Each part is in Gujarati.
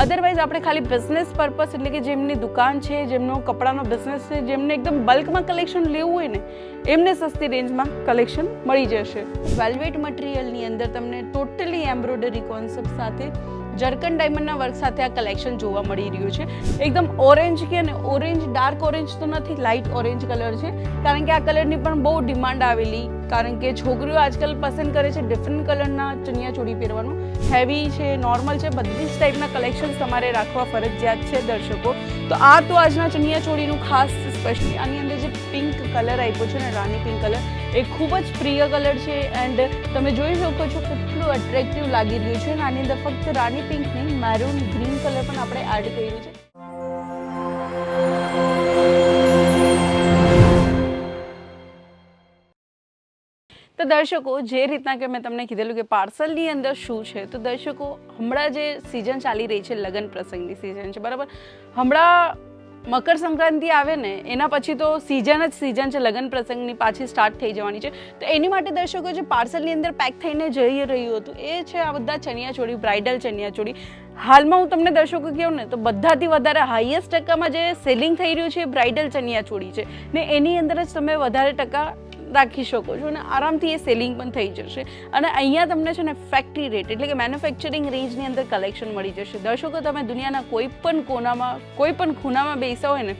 અધરવાઇઝ આપણે ખાલી બિઝનેસ પર્પસ એટલે કે જેમની દુકાન છે, જેમનો કપડાનો બિઝનેસ છે, જેમને એકદમ બલ્કમાં કલેક્શન લેવું હોય ને, એમને સસ્તી રેન્જમાં કલેક્શન મળી જશે. વેલ્વેટ મટીરિયલની અંદર તમને ટોટલી એમ્બ્રોઇડરી કોન્સેપ્ટ સાથે જર્કન ડાયમંડના વર્ક સાથે આ કલેક્શન જોવા મળી રહ્યું છે. એકદમ ઓરેન્જ કે ને ઓરેન્જ ડાર્ક ઓરેન્જ તો નથી લાઇટ ઓરેન્જ કલર છે. કારણ કે આ કલરની પણ બહુ ડિમાન્ડ આવેલી કારણ કે છોકરીઓ આજકાલ પસંદ કરે છે ડિફરન્ટ કલરના ચુનિયા ચોડી પહેરવાનું. હેવી છે નોર્મલ છે, બધી જ ટાઈપના કલેક્શન્સ તમારે રાખવા ફરજિયાત છે દર્શકો. તો આ તો આજના ચુનિયા ચોળીનું ખાસ સ્પેશિયલ આની અંદર જે પિંક કલર આપ્યો છે ને, રાની પિંક કલર એ ખૂબ જ પ્રિય કલર છે એન્ડ તમે જોઈ શકો છો કેટલું અટ્રેક્ટિવ લાગી રહ્યું છે. અને આની અંદર ફક્ત રાની પિંક નહીં મેરૂન ગ્રીન કલર પણ આપણે એડ કર્યું છે. દર્શકો, જે રીતના કે મેં તમને કીધેલું કે પાર્સલની અંદર શું છે, તો દર્શકો, હમણાં જે સિઝન ચાલી રહી છે, લગ્ન પ્રસંગની સિઝન છે, બરાબર? હમણાં મકર સંક્રાંતિ આવે ને, એના પછી તો સિઝન જ સિઝન છે, લગ્ન પ્રસંગની પાછી સ્ટાર્ટ થઈ જવાની છે. તો એની માટે દર્શકો, જે પાર્સલની અંદર પેક થઈને જઈ રહ્યું હતું, એ છે આ બધા ચણિયાચોળી બ્રાઇડલ ચણિયાચોળી હાલમાં હું તમને દર્શકો કહું ને, તો બધાથી વધારે હાઈએસ્ટ ટકામાં જે સેલિંગ થઈ રહ્યું છે એ બ્રાઇડલ ચણિયાચોળી છે. ને એની અંદર જ તમે વધારે ટકા રાખી શકો છો અને આરામથી એ સેલિંગ પણ થઈ જશે. અને અહીંયા તમને છે ને ફેક્ટરી રેટ એટલે કે મેન્યુફેક્ચરિંગ રેન્જની અંદર કલેક્શન મળી જશે. દર્શકો, તમે દુનિયાના કોઈ પણ કોનામાં કોઈ પણ ખૂણામાં બેસા હોય ને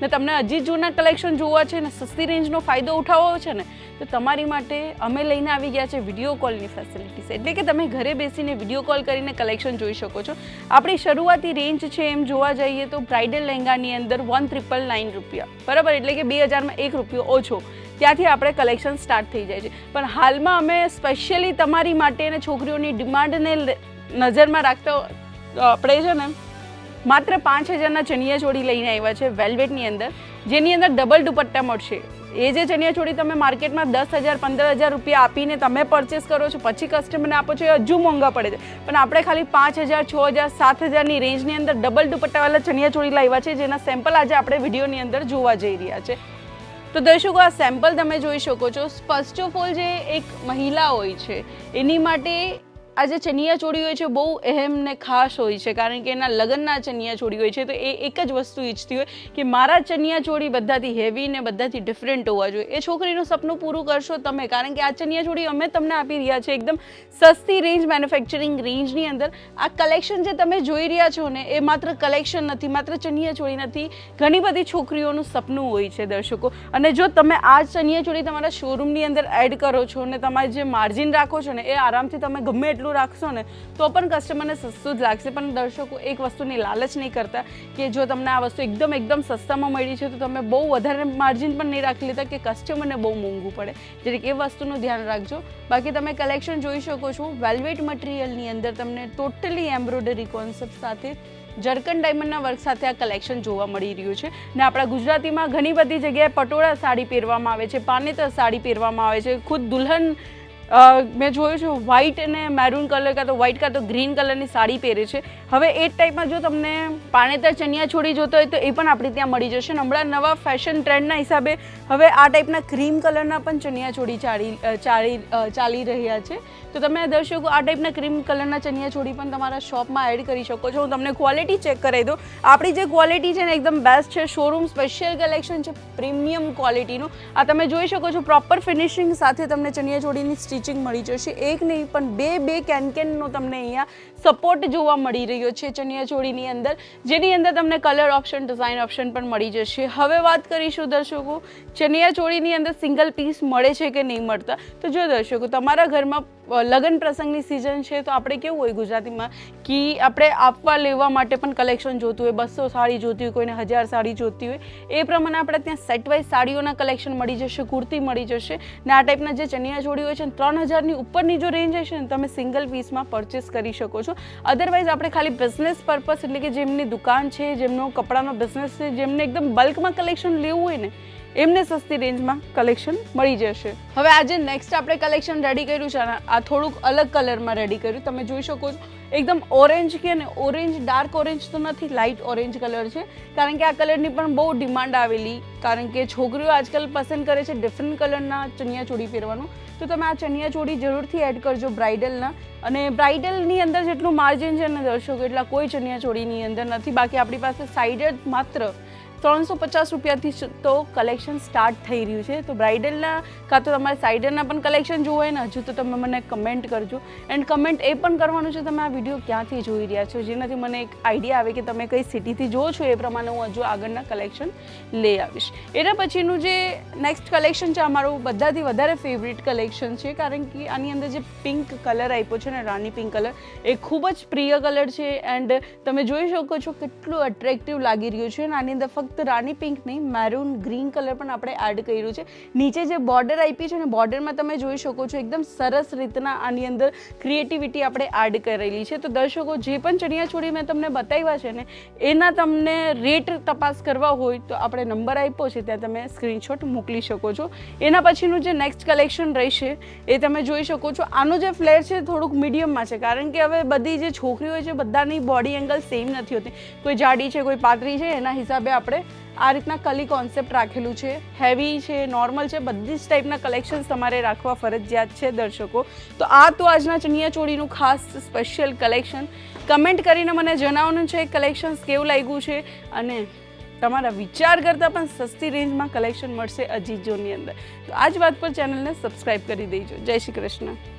ને તમને હજી જૂના કલેક્શન જોવા છે ને, સસ્તી રેન્જનો ફાયદો ઉઠાવવો છે ને, તો તમારી માટે અમે લઈને આવી ગયા છે વીડિયો કોલની ફેસિલિટીસ એટલે કે તમે ઘરે બેસીને વીડિયો કોલ કરીને કલેક્શન જોઈ શકો છો. આપણી શરૂઆતી રેન્જ છે એમ જોવા જઈએ તો બ્રાઇડલ લહેંગાની અંદર વન ત્રિપલ નાઇન રૂપિયા. બરાબર? એટલે કે બે હજારમાં એક રૂપિયો ઓછો. ત્યાંથી આપણે કલેક્શન સ્ટાર્ટ થઈ જાય છે. પણ હાલમાં અમે સ્પેશિયલી તમારી માટે અને છોકરીઓની ડિમાન્ડને નજરમાં રાખતા આપણે છે ને માત્ર પાંચ હજારના ચણિયા ચોળી લઈને આવ્યા છે વેલ્વેટની અંદર, જેની અંદર ડબલ દુપટ્ટા મળશે. એ જે ચણિયા ચોળી તમે માર્કેટમાં દસ હજાર, પંદર હજાર રૂપિયા આપીને તમે પરચેસ કરો છો, પછી કસ્ટમરને આપો છો, એ હજુ મોંઘા પડે છે. પણ આપણે ખાલી પાંચ હજાર, છ હજાર, સાત હજારની રેન્જની અંદર ડબલ દુપટ્ટાવાળા ચણિયા ચોળી લાવ્યા છે, જેના સેમ્પલ આજે આપણે વિડીયોની અંદર જોવા જઈ રહ્યા છે. તો દર્શકો, આ સેમ્પલ તમે જોઈ શકો છો. ફર્સ્ટ ઓફ ઓલ જે એક મહિલા હોય છે, એની માટે આ જે ચનિયા ચોળી હોય છે, બહુ અહેમ ને ખાસ હોય છે, કારણ કે એના લગ્નના ચનિયા ચોળી હોય છે, તો એ એક જ વસ્તુ ઈચ્છતી હોય કે મારા ચનિયા ચોળી બધાથી હેવી ને બધાથી ડિફરન્ટ હોવા જોઈએ. એ છોકરીનું સપનું પૂરું કરશો તમે, કારણ કે આ ચનિયા ચોળી અમે તમને આપી રહ્યા છે એકદમ સસ્તી રેન્જ મેન્યુફેક્ચરિંગ રેન્જની અંદર. આ કલેક્શન જે તમે જોઈ રહ્યા છો ને, એ માત્ર કલેક્શન નથી, માત્ર ચનિયા ચોળી નથી, ઘણી બધી છોકરીઓનું સપનું હોય છે દર્શકો. અને જો તમે આ ચનિયા ચોળી તમારા શોરૂમની અંદર એડ કરો છો ને તમારે જે માર્જિન રાખો છો ને, એ આરામથી તમે ગમે એટલું રાખશો ને, તો પણ કસ્ટમરને સસ્તું જ લાગશે. પણ દર્શકો, એક વસ્તુની લાલચ નહીં કરતા કે જો તમને આ વસ્તુ એકદમ એકદમ સસ્તામાં મળી છે, તો તમે બહુ વધારે માર્જિન પણ નહીં રાખી લેતા કે કસ્ટમરને બહુ મોંઘું પડે. જેથી એ વસ્તુનું ધ્યાન રાખજો. બાકી તમે કલેક્શન જોઈ શકો છો. વેલ્વેટ મટીરિયલની અંદર તમને ટોટલી એમ્બ્રોઇડરી કોન્સેપ્ટ સાથે, જર્કન ડાયમંડના વર્ક સાથે આ કલેક્શન જોવા મળી રહ્યું છે. ને આપણા ગુજરાતીમાં ઘણી બધી જગ્યાએ પટોળા સાડી પહેરવામાં આવે છે, પાનેતર સાડી પહેરવામાં આવે છે, ખુદ દુલ્હન મેં જોયું છે વ્હાઇટ અને મેરૂન કલર કાં તો વ્હાઇટ કાં તો ગ્રીન કલરની સાડી પહેરે છે. હવે એ જ ટાઈપમાં જો તમને પાણેતર ચણિયા છોડી જોતો હોય તો એ પણ આપણે ત્યાં મળી જશે. હમણાં નવા ફેશન ટ્રેન્ડના હિસાબે હવે આ ટાઈપના ક્રીમ કલરના પણ ચણિયા છોડી ચાલી ચાલી ચાલી રહ્યા છે. તો તમે દર્શકો આ ટાઈપના ક્રીમ કલરના ચણિયા છોડી પણ તમારા શોપમાં એડ કરી શકો છો. હું તમને ક્વોલિટી ચેક કરાવી દઉં. આપણી જે ક્વોલિટી છે ને એકદમ બેસ્ટ છે. શોરૂમ સ્પેશિયલ કલેક્શન છે. પ્રીમિયમ ક્વોલિટીનું આ તમે જોઈ શકો છો પ્રોપર ફિનિશિંગ સાથે તમને ચણિયા ચોળીની સ્ટિચિંગ મળી જશે. એક નહીં પણ બે બે કેન કેનનો તમને અહીંયા સપોર્ટ જોવા મળી રહ્યો છે ચણિયાચોળીની અંદર, જેની અંદર તમને કલર ઓપ્શન ડિઝાઇન ઓપ્શન પણ મળી જશે. હવે વાત કરીશું દર્શકો ચણિયાચોળીની અંદર સિંગલ પીસ મળે છે કે નહીં મળતા? તો જો દર્શકો, તમારા ઘરમાં લગ્ન પ્રસંગની સિઝન છે, તો આપણે કેવું હોય ગુજરાતીમાં કે આપણે આપવા લેવા માટે પણ કલેક્શન જોતું હોય બસો સાડી જોતી હોય, કોઈને હજાર સાડી જોતી હોય, એ પ્રમાણે આપણે ત્યાં સેટ વાઇઝ સાડીઓના કલેક્શન મળી જશે, કુર્તી મળી જશે. ને આ ટાઈપના જે ચણિયા જોડી હોય છે ત્રણ હજારની ઉપરની જો રેન્જ હશે ને, તમે સિંગલ પીસમાં પરચેસ કરી શકો છો. અધરવાઇઝ આપણે ખાલી બિઝનેસ પર્પસ એટલે કે જેમની દુકાન છે, જેમનો કપડાનો બિઝનેસ છે, જેમને એકદમ બલ્કમાં કલેક્શન લેવું હોય ને એમને સસ્તી રેન્જમાં કલેક્શન મળી જશે. હવે આજે નેક્સ્ટ આપણે કલેક્શન રેડી કર્યું છે આ થોડુંક અલગ કલરમાં રેડી કર્યું. તમે જોઈ શકો છો, એકદમ ઓરેન્જ કે ને ઓરેન્જ ડાર્ક ઓરેન્જ તો નથી લાઇટ ઓરેન્જ કલર છે. કારણ કે આ કલરની પણ બહુ ડિમાન્ડ આવેલી. કારણ કે છોકરીઓ આજકાલ પસંદ કરે છે ડિફરન્ટ કલરના ચણિયા ચોળી પહેરવાનું. તો તમે આ ચણિયા ચોળી જરૂરથી એડ કરજો બ્રાઇડલના અને બ્રાઇડલની અંદર જેટલું માર્જિન છે ને દર્શકો એટલા કોઈ ચણિયા ચોળીની અંદર નથી. બાકી આપણી પાસે સાઇડેડ માત્ર ત્રણસો પચાસ રૂપિયાથી તો કલેક્શન સ્ટાર્ટ થઈ રહ્યું છે. તો બ્રાઇડલના કાં તો તમારે સાઇડરના પણ કલેક્શન જોવું હોય ને, હજુ તો તમે મને કમેન્ટ કરજો. એન્ડ કમેન્ટ એ પણ કરવાનું છે, તમે આ વીડિયો ક્યાંથી જોઈ રહ્યા છો? જેનાથી મને એક આઈડિયા આવે કે તમે કઈ સિટીથી જો છો, એ પ્રમાણે હું હજુ આગળના કલેક્શન લઈ આવીશ. એના પછીનું જે નેક્સ્ટ કલેક્શન છે, અમારું બધાથી વધારે ફેવરિટ કલેક્શન છે, કારણ કે આની અંદર જે પિંક કલર આપ્યો છે ને, રાની પિંક કલર એ ખૂબ જ પ્રિય કલર છે. એન્ડ તમે જોઈ શકો છો કેટલું અટ્રેક્ટિવ લાગી રહ્યું છે. અને આની અંદર ફક્ત રાની પિંક નહીં મેરૂન ગ્રીન કલર પણ આપણે એડ કર્યું છે. નીચે જે બોર્ડર આપી છે ને બોર્ડરમાં તમે જોઈ શકો છો એકદમ સરસ રીતના આની અંદર ક્રિએટિવિટી આપણે એડ કરેલી છે. તો દર્શકો, જે પણ ચણિયા ચોળી મેં તમને બતાવ્યા છે ને, એના તમને રેટ તપાસ કરવા હોય તો આપણે નંબર આપ્યો છે, ત્યાં તમે સ્ક્રીનશોટ મોકલી શકો છો. એના પછીનું જે નેક્સ્ટ કલેક્શન રહેશે, એ તમે જોઈ શકો છો. આનો જે ફ્લેર છે થોડુંક મીડિયમમાં છે, કારણ કે હવે બધી જે છોકરીઓ છે, બધાની બોડી એંગલ સેમ નથી હોતી. કોઈ જાડી છે, કોઈ પાતળી છે, એના હિસાબે આપણે આ રીતના કલી કોન્સેપ્ટ રાખેલું છે. હેવી છે નોર્મલ છે, બધી જ ટાઈપના કલેક્શન્સ તમારે રાખવા ફરજિયાત છે દર્શકો. તો આ તો આજના ચણિયા ચોળીનું ખાસ સ્પેશિયલ કલેક્શન કમેન્ટ કરીને મને જણાવવાનું છે કલેક્શન્સ કેવું લાગ્યું છે અને તમારા વિચાર કરતાં પણ સસ્તી રેન્જમાં કલેક્શન મળશે અજીત જોની અંદર. તો આ જ વાત પર ચેનલને સબસ્ક્રાઈબ કરી દેજો. જય શ્રી કૃષ્ણ.